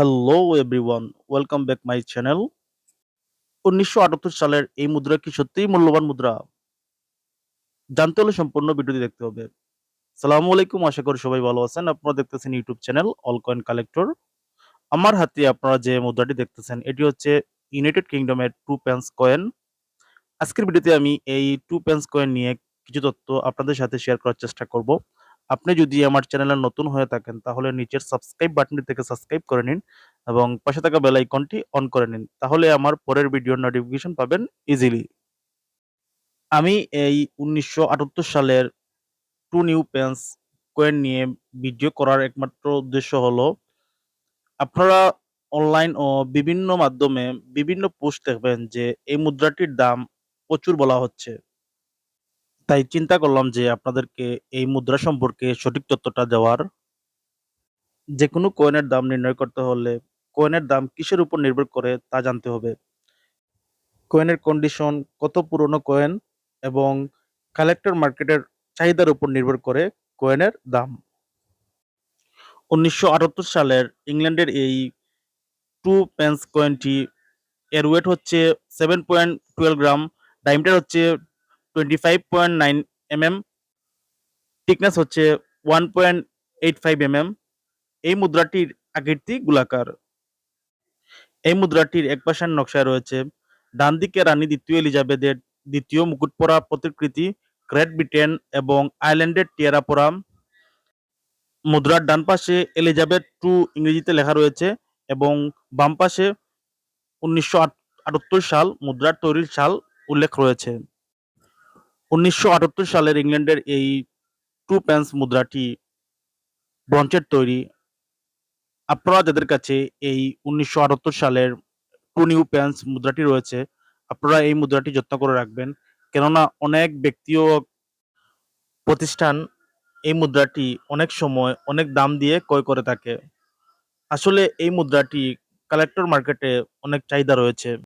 Hello everyone welcome back my channel উনিশশো আটাত্তর সালের এই মুদ্রা কি সত্যিই মূল্যবান মুদ্রা? জানতে হলে সম্পূর্ণ ভিডিওটি দেখতে হবে। সালাম আলাইকুম, আশা করি সবাই ভালো আছেন। আপনারা দেখতেছেন YouTube channel all coin collector. আমার হাতে আপনারা যে মুদ্রাটি দেখতেছেন, এটি হচ্ছে ইউনাইটেড কিংডমের টু পেন্স কয়েন আজকের ভিডিওতে আমি এই টু পেন্স কয়েন নিয়ে কিছু তথ্য আপনাদের সাথে শেয়ার করার চেষ্টা করব। আপনি যদি আমার চ্যানেলে নতুন হয়ে থাকেন, তাহলে নিচের সাবস্ক্রাইব বাটনটি থেকে সাবস্ক্রাইব করে নিন এবং পাশে থাকা বেল আইকনটি অন করে নিন। তাহলে আমার পরের ভিডিওর নোটিফিকেশন পাবেন ইজিলি আমি এই উনিশশো আটাত্তর সালের টু নিউ পেন্স কয়েন নিয়ে ভিডিও করার একমাত্র উদ্দেশ্য হলো, আপনারা অনলাইন ও বিভিন্ন মাধ্যমে বিভিন্ন পোস্ট দেখবেন যে এই মুদ্রাটির দাম প্রচুর বলা হচ্ছে। তাই চিন্তা করলাম যে আপনাদেরকে এই মুদ্রা সম্পর্কে সঠিক তথ্যটা দেওয়ার যে কোনো কয়েনের দাম নির্ণয় করতে হলে কয়েনের দাম কিসের উপর নির্ভর করে তা জানতে হবে। কয়েনের কন্ডিশন কত পুরনো কয়েন এবং কালেক্টর মার্কেটের চাহিদার উপর নির্ভর করে কয়েনের দাম। উনিশশো আটাত্তর সালের ইংল্যান্ডের এই টু পেন্স কয়েনটি এর ওয়েট হচ্ছে seven point twelve gram diameter হচ্ছে twenty five point nine mm thickness হচ্ছে one point eight five mm এই মুদ্রাটির আকৃতি গোলাকার। এই মুদ্রাটির একপাশের নকশায় রয়েছে ডান দিকে রানী দ্বিতীয় এলিজাবেথের দ্বিতীয় মুকুট পরা প্রতিকৃতি গ্রেট ব্রিটেন এবং আয়ারল্যান্ডের টিয়ারা পরা মুদ্রার ডান পাশে এলিজাবেথ টু ইংরেজিতে লেখা রয়েছে এবং বাম পাশে উনিশশো আটাত্তর সাল মুদ্রার তৈরির সাল উল্লেখ রয়েছে। উনিশশো আটাত্তর সালের ইংল্যান্ডের এই টু পেন্স মুদ্রাটি ব্রঞ্চের তৈরি। আপনারা যাদের কাছে এই উনিশশো আটাত্তর সালের টু নিউ পেন্স মুদ্রাটি রয়েছে, আপনারা এই মুদ্রাটি যত্ন করে রাখবেন। কেননা অনেক ব্যক্তি ও প্রতিষ্ঠান এই মুদ্রাটি অনেক সময় অনেক দাম দিয়ে ক্রয় করে থাকে। আসলে এই মুদ্রাটি কালেক্টর মার্কেটে অনেক চাহিদা রয়েছে।